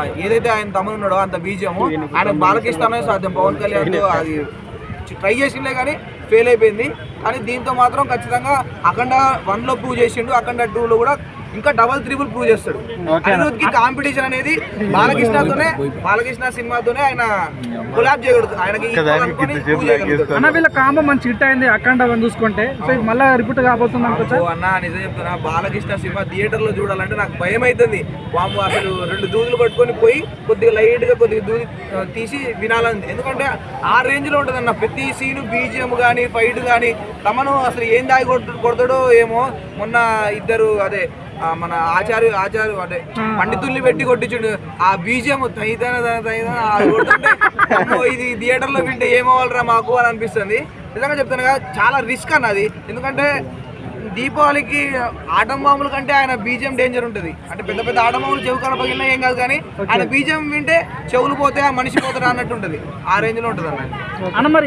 ఏదైతే ఆయన తమ్ముడు ఉన్నాడో అంత బీజం ఆయన బాలకృష్ణనే సాధ్యం. పవన్ కళ్యాణ్ అది ట్రై చేసిండే కానీ ఫెయిల్ అయిపోయింది. కానీ దీంతో మాత్రం ఖచ్చితంగా అఖండ వన్లో ప్రూవ్ చేసిండు. అఖండ టూ లో కూడా ఇంకా డబల్ త్రిబుల్ ప్రూవ్ చేస్తాడు. అనిరుద్కి కాంపిటీషన్ అనేది బాలకృష్ణతోనే బాలకృష్ణ సినిమాతోనే ఆయన కొలాబ్ చేయగలుగుతాడు. ఆయనకి వీళ్ళ కాంబో మంచి హిట్ అయింది అఖండ చూసుకుంటే. సో మళ్ళీ రిపీట్ కాబోతుంది అన్న నిజం చెప్తున్నా బాలకృష్ణ సినిమా థియేటర్లో చూడాలంటే నాకు భయం అవుతుంది వాము అసలు రెండు దూదులు పట్టుకొని పోయి కొద్దిగా లైట్గా కొద్దిగా దూది తీసి వినాలని. ఎందుకంటే ఆ రేంజ్లో ఉంటుంది అన్న ప్రతి సీను బీజిఎం కానీ ఫైట్ కానీ తమను అసలు ఏం దాగి కొడతాడో ఏమో మొన్న ఇద్దరు అదే మన ఆచార్య ఆచార్య అంటే పండితుల్ని పెట్టి కొట్టించుడు. ఆ బీజిఎం తైతన అమ్మో, ఇది థియేటర్లో వింటే ఏమవ్వాలరా మాకు అని అనిపిస్తుంది. నిజంగా చెప్తాను కదా చాలా రిస్క్ అన్నది ఎందుకంటే దీపావళికి ఆటం బాంబుల కంటే ఆయన బీజం డేంజర్ ఉంటుంది. అంటే పెద్ద పెద్ద ఆటం బాంబులు చెవు కల పగిలినా ఏం కాదు కానీ ఆయన బీజం వింటే చెవులు పోతే ఆ మనిషి పోతారా అన్నట్టు ఉంటుంది. ఆ రేంజ్లో ఉంటుంది అన్న అన్న మరి